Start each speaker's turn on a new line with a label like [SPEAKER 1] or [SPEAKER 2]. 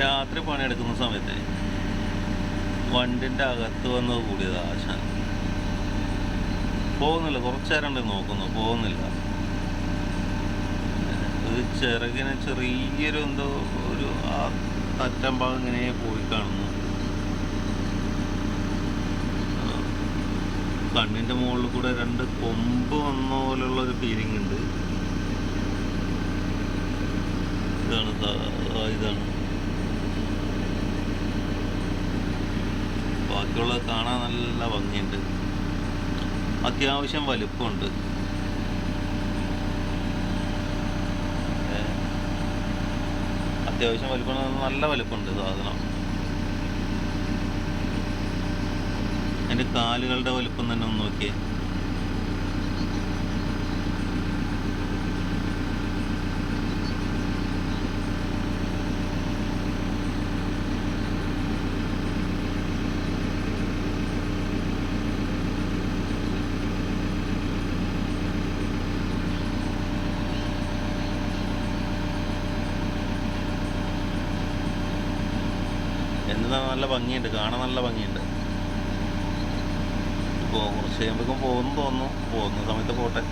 [SPEAKER 1] രാത്രി പണിയെടുക്കുന്ന സമയത്ത് വണ്ടിന്റെ അകത്ത് വന്ന് കൂടിയത് ആശാൻ. പോകുന്നില്ല കുറച്ച് നോക്കുന്നു. പോകുന്നില്ല. ഒരു ചിറകിന് ചെറിയൊരു എന്തോ ഒരു ആ ഭാഗം ഇങ്ങനെ പോയി കാണുന്നു. കണ്ണിന്റെ മുകളിൽ കൂടെ രണ്ട് കൊമ്പ് വന്ന പോലുള്ള ഒരു ഫീലിംഗ് ഉണ്ട്. ഇതാണ് ഇതാണ്. ബാക്കിയുള്ളത് കാണാൻ നല്ല ഭംഗിയുണ്ട്. അത്യാവശ്യം വലുപ്പമുണ്ട്. അത്യാവശ്യം വലുപ്പം നല്ല വലുപ്പമുണ്ട് സാധനം. അതിന്റെ കാലുകളുടെ വലുപ്പം തന്നെ ഒന്ന് നോക്കിയേ. എന്താ നല്ല ഭംഗിയുണ്ട് കാണാൻ നല്ല ഭംഗിയുണ്ട്. ഇപ്പോൾ കുറച്ച് കഴിയുമ്പോഴേക്കും പോകുന്നു തോന്നുന്നു. പോകുന്ന സമയത്ത് പോട്ടെ.